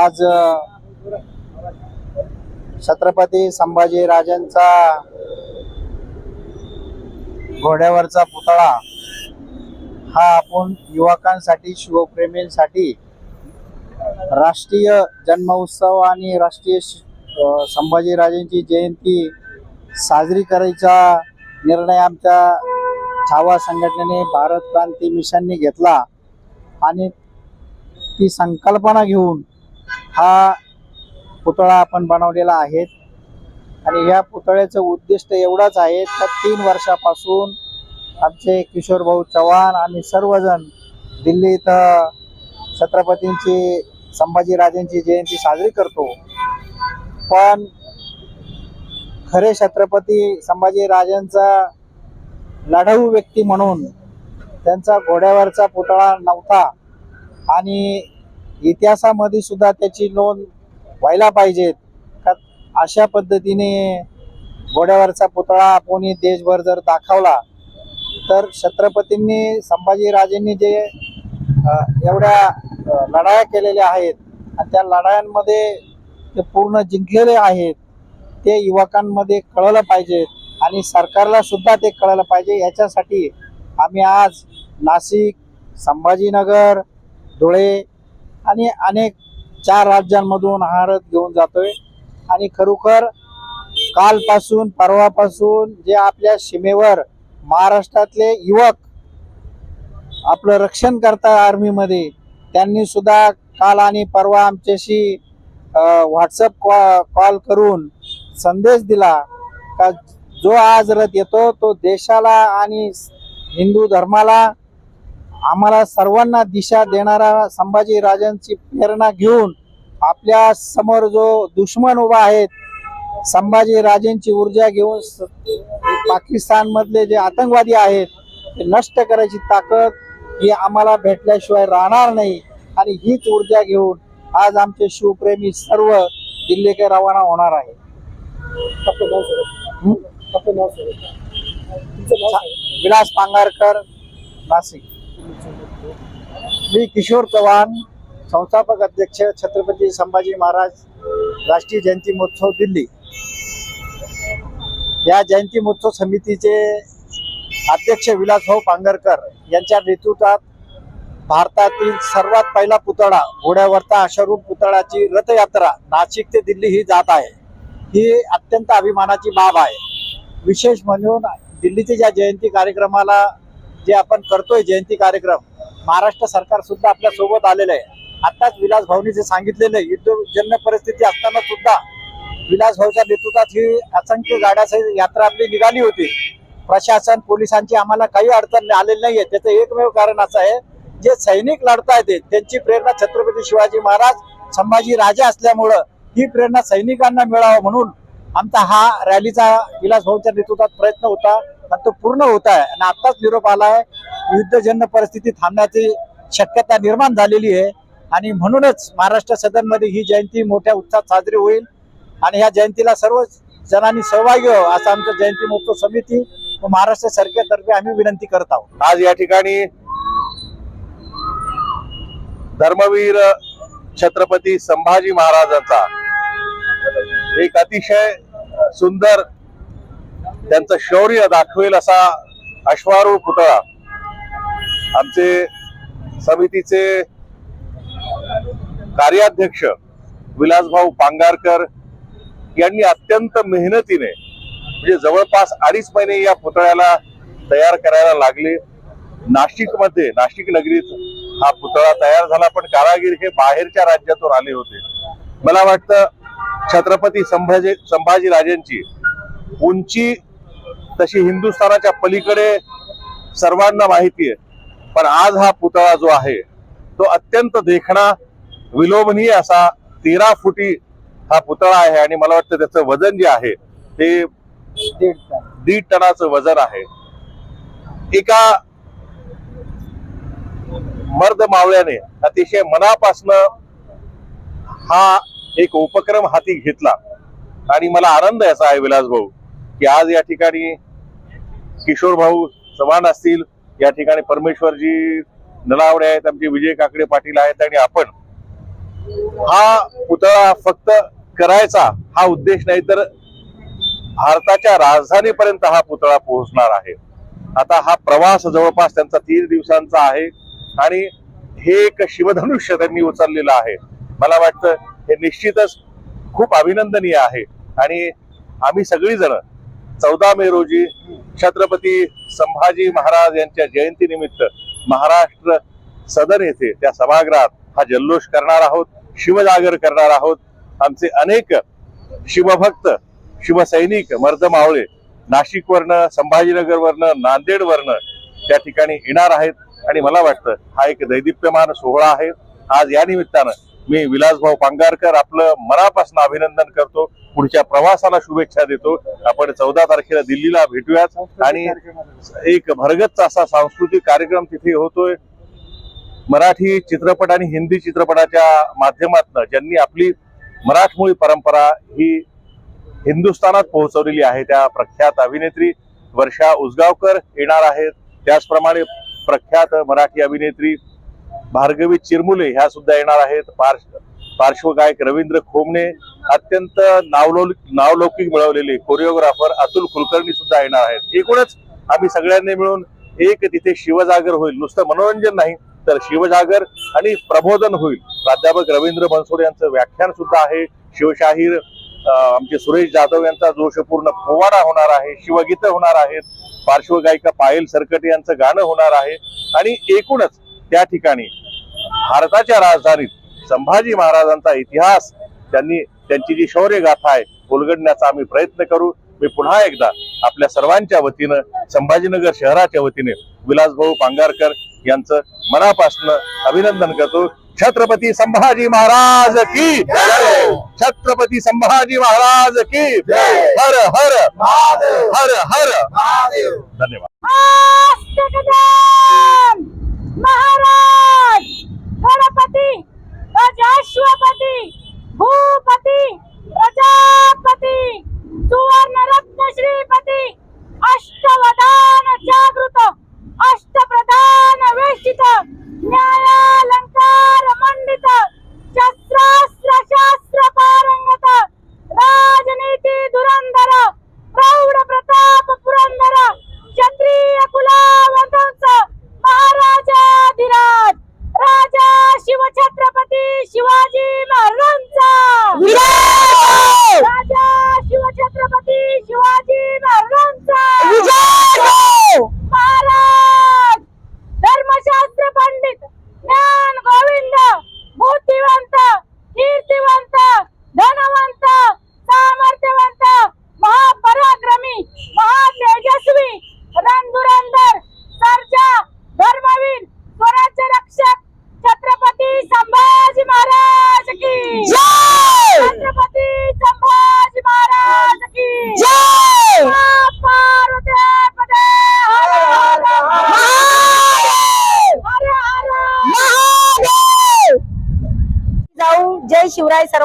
आज छत्रपती संभाजी राजांचा घोड्यावरचा पुतळा हा आपण युवकांसाठी शिवप्रेमींसाठी राष्ट्रीय जन्मोत्सव आणि राष्ट्रीय श- संभाजीराजांची जयंती साजरी करायचा निर्णय आमच्या छावा संघटनेने भारत क्रांती मिशनने घेतला आणि ती संकल्पना घेऊन हा पुतळा आपण बनवलेला आहे. आणि या पुतळ्याचं उद्दिष्ट एवढाच आहे तर तीन वर्षापासून आमचे किशोर भाऊ चव्हाण आणि सर्वजण दिल्ली इथं छत्रपतींची संभाजीराजांची जयंती साजरी करतो. पण खरे छत्रपती संभाजीराजांचा लढाऊ व्यक्ती म्हणून त्यांचा घोड्यावरचा पुतळा नव्हता. आणि इतिहासामध्ये सुद्धा त्याची नोंद व्हायला पाहिजेत का अशा पद्धतीने घोड्यावरचा पुतळा कोणी देशभर जर दाखवला तर छत्रपतींनी संभाजीराजेंनी जे एवढ्या लढाया केलेल्या आहेत आणि त्या लढायांमध्ये ते पूर्ण जिंकलेले आहेत ते युवकांमध्ये कळलं पाहिजे आणि सरकारला सुद्धा ते कळलं पाहिजे. याच्यासाठी आम्ही आज नाशिक संभाजीनगर धुळे आणि अनेक चार राज्यांमधून हा रथ घेऊन जातोय. आणि खरोखर कालपासून परवापासून जे आपल्या सीमेवर महाराष्ट्रातले युवक आपलं रक्षण करतात आर्मीमध्ये त्यांनी सुद्धा काल आणि परवा आमच्याशी व्हॉट्सअप कॉल करून संदेश दिला का जो आज रथ येतो तो देशाला आणि हिंदू धर्माला आम्हाला सर्वांना दिशा देणारा संभाजी राजांची प्रेरणा घेऊन आपल्यासमोर जो दुश्मन उभा आहेत संभाजी राजेंची ऊर्जा घेऊन स- पाकिस्तान मधले जे आतंकवादी आहेत ते नष्ट करायची ताकद ही आम्हाला भेटल्याशिवाय राहणार नाही. आणि हीच ऊर्जा घेऊन आज आमचे शिवप्रेमी सर्व दिल्लीकडे रवाना होणार आहे? विलास पांगारकर नाशिक. मी किशोर चव्हाण संस्थापक अध्यक्ष छत्रपती संभाजी महाराज राष्ट्रीय जयंती महोत्सव दिल्ली. या जयंती महोत्सव समितीचे अध्यक्ष विलासभाऊ पांगरकर यांच्या नेतृत्वात भारतातील सर्वात पहिला पुतळा घोड्यावरचा अश्वरूप पुतळाची रथयात्रा नाशिक ते दिल्ली ही जात आहे. ही अत्यंत अभिमानाची बाब आहे. विशेष म्हणून दिल्लीच्या ज्या जयंती कार्यक्रमाला जे आपण करतोय जयंती कार्यक्रम महाराष्ट्र सरकार सुद्धा आपल्यासोबत आलेलं आहे. आताच विलास भाऊनी जे सांगितलेलं आहे युद्धजन्य परिस्थिती असताना सुद्धा विलास भाऊच्या नेतृत्वात ही असंख्य गाड्यासहित यात्रा आपली निघाली होती. प्रशासन पोलिसांची आम्हाला काही अडचण आलेली नाहीये. त्याचं एकमेव कारण असं आहे जे सैनिक लढतायत त्यांची प्रेरणा छत्रपती शिवाजी महाराज संभाजी राजा असल्यामुळं ही प्रेरणा सैनिकांना मिळावं म्हणून आमचा हा रॅलीचा विलास भाऊच्या नेतृत्वात प्रयत्न होता आणि तो पूर्ण होत आहे. आणि आताच निरोप आलाय युद्धजन्य परिस्थिती थांबण्याची शक्यता निर्माण झालेली आहे. आणि म्हणूनच महाराष्ट्र सदनमध्ये ही जयंती मोठ्या उत्साहात साजरी होईल. आणि ह्या जयंतीला सर्व जणांनी सहभागी हो असं आमचं जयंती महोत्सव समिती व महाराष्ट्र सरकारतर्फे आम्ही विनंती करत आहोत. आज या ठिकाणी धर्मवीर छत्रपती संभाजी महाराजांचा एक अतिशय सुंदर त्यांचं शौर्य दाखवेल असा अश्वारूढ पुतळा आमचे समितीचे कार्याध्यक्ष विलासभाऊ पांगारकर यांनी अत्यंत मेहनतीने म्हणजे जवळपास अडीच महिने या पुतळ्याला तयार करायला लागले. नाशिकमध्ये नाशिक नगरीत हा पुतळा तयार झाला पण कारागीर हे बाहेरच्या राज्यातून आले होते. मला वाटतं छत्रपती संभाजी संभाजीराजांची. उंची तशी हिंदुस्थानाच्या पलीकडे सर्वांना माहिती आहे. पण आज हा पुतळा जो आहे तो अत्यंत देखणा विलोभनीय असा तेरा फुटी हा पुतळा आहे आणि मला वाटतं त्याचं वजन जे आहे ते दीड दीड टनाचं वजन आहे. एका मर्द मावळ्याने अतिशय मनापासनं हा एक उपक्रम हाती घेतला. आणि मला आनंद याचा आहे विलास भाऊ की आज या ठिकाणी किशोर भाऊ चव्हाण असतील या ठिकाणी परमेश्वरजी नलावडे आहेत आमचे विजय काकडे पाटील आहेत आणि आपण. हा पुतळा फक्त करायचा हा उद्देश नाही तर भारताच्या राजधानीपर्यंत हा पुतळा पोहोचणार आहे. आता हा प्रवास जवळपास त्यांचा तीन दिवसांचा आहे आणि हे एक शिवधनुष्य त्यांनी उचललेलं आहे. मला वाटतं हे निश्चितच खूप अभिनंदनीय आहे. आणि आम्ही सगळीजण चौदा मे रोजी छत्रपती संभाजी महाराज यांच्या जयंतीनिमित्त महाराष्ट्र सदन येथे त्या सभागृहात हा जल्लोष करणार आहोत शिवजागर करणार आहोत. आमचे अनेक शिवभक्त शिवसैनिक मर्द मावळे नाशिकवरनं संभाजीनगरवरनं नांदेडवरनं त्या ठिकाणी येणार आहेत. आणि मला वाटतं हा एक दैदिप्यमान सोहळा आहे. आज या निमित्तानं मी विलासभाऊ पांगारकर आपलं मनापासून अभिनंदन करतो. पुढच्या प्रवासाला शुभेच्छा देतो. आपण चौदा तारखेला दिल्लीला भेटूयात. आणि एक भरगच्च असा सांस्कृतिक कार्यक्रम तिथे होतोय. मराठी चित्रपट आणि हिंदी चित्रपटाच्या माध्यमातून ज्यांनी आपली मराठमोळी परंपरा ही हिंदुस्थानात पोहोचवलेली आहे त्या प्रख्यात अभिनेत्री वर्षा उसगावकर येणार आहेत. त्याचप्रमाणे प्रख्यात मराठी अभिनेत्री भार्गवी चिरमुले ह्या सुद्धा येणार आहेत. पार्श पार्श्वगायक रवींद्र खोमने अत्यंत नावलो नावलौकिक मिळवलेले कोरिओग्राफर अतुल कुलकर्णी सुद्धा येणार आहेत. एकूणच आम्ही सगळ्यांनी मिळून एक तिथे शिवजागर होईल. नुसतं मनोरंजन नाही तर शिवजागर आणि प्रबोधन होईल. प्राध्यापक रवींद्र बनसोड यांचं व्याख्यान सुद्धा आहे. शिवशाहीर आमचे सुरेश जाधव यांचा जोशपूर्ण पोवाडा होणार आहे. शिवगीतं होणार आहेत. पार्श्वगायिका पायल सरकटे यांचं गाणं होणार आहे. आणि एकूणच त्या ठिकाणी भारताच्या राजधानीत संभाजी महाराजांचा इतिहास त्यांनी त्यांची जी शौर्य गाथा आहे उलगडण्याचा आम्ही प्रयत्न करू. मी पुन्हा एकदा आपल्या सर्वांच्या वतीनं संभाजीनगर शहराच्या वतीने विलासभाऊ पांगारकर यांचं मनापासून अभिनंदन करतो. छत्रपती संभाजी महाराज की! छत्रपती संभाजी महाराज की! हर हर हर हर धन्यवाद.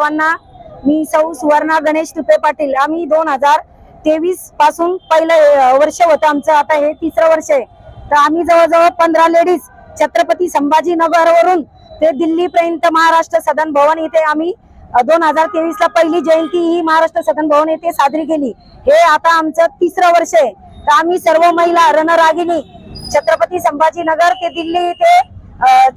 सर्वांना मी सौ सुवर्णा गणेश तुपे पाटील आम्ही दोन हजार तेवीसपासून पहिलं वर्ष होतं आमचं. आता हे तिसरं वर्ष आहे. तर आम्ही जवळजवळ पंधरा लेडीज छत्रपती संभाजीनगर वरून ते दिल्ली पर्यंत महाराष्ट्र सदन भवन इथे आम्ही दोन हजार तेवीस ला पहिली जयंती ही महाराष्ट्र सदन भवन येथे साजरी केली. हे आता आमचं तिसरं वर्ष आहे. तर आम्ही सर्व महिला रणरागिनी छत्रपती संभाजीनगर ते दिल्ली इथे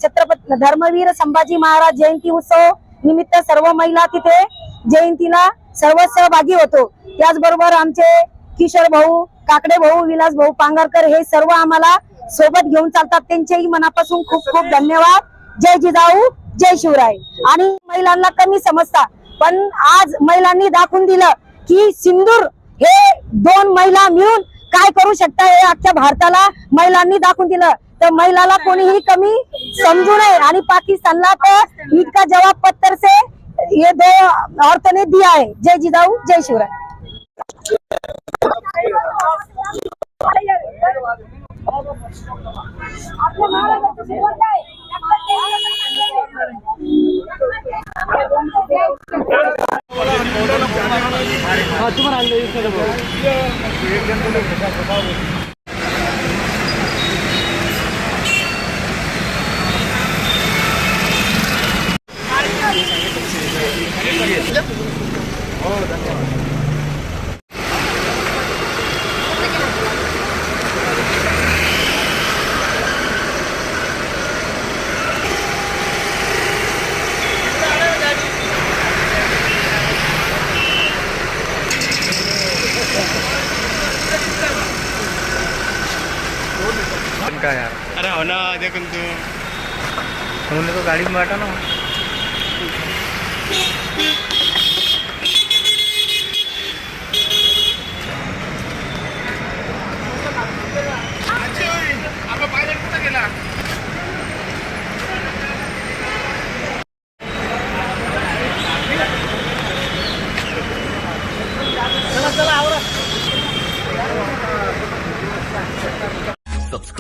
छत्रपती धर्मवीर संभाजी महाराज जयंती उत्सव निमित्त सर्व महिला तिथे जयंतीला सर्व सहभागी होतो. त्याचबरोबर आमचे किशोर भाऊ काकडे भाऊ विलास भाऊ पांगरकर हे सर्व आम्हाला सोबत घेऊन चालतात. त्यांचेही मनापासून खूप खूप धन्यवाद. जय जिजाऊ जय शिवराय. आणि महिलांना कमी समजता पण आज महिलांनी दाखवून दिलं की सिंदूर हे दोन महिला मिळून काय करू शकता हे अख्ख्या भारताला महिलांनी दाखवून दिलं. तर महिलाला कोणीही कमी समजू नये. आणि पाकिस्तानला तर इतका जवाब पत्तर से ये दो औरतों दिया है जय जिजाऊ जय शिवराय. आपल्या पण काय यार. अरे हो ना देखून तू. म्हणून तो गाडी वाटा ना.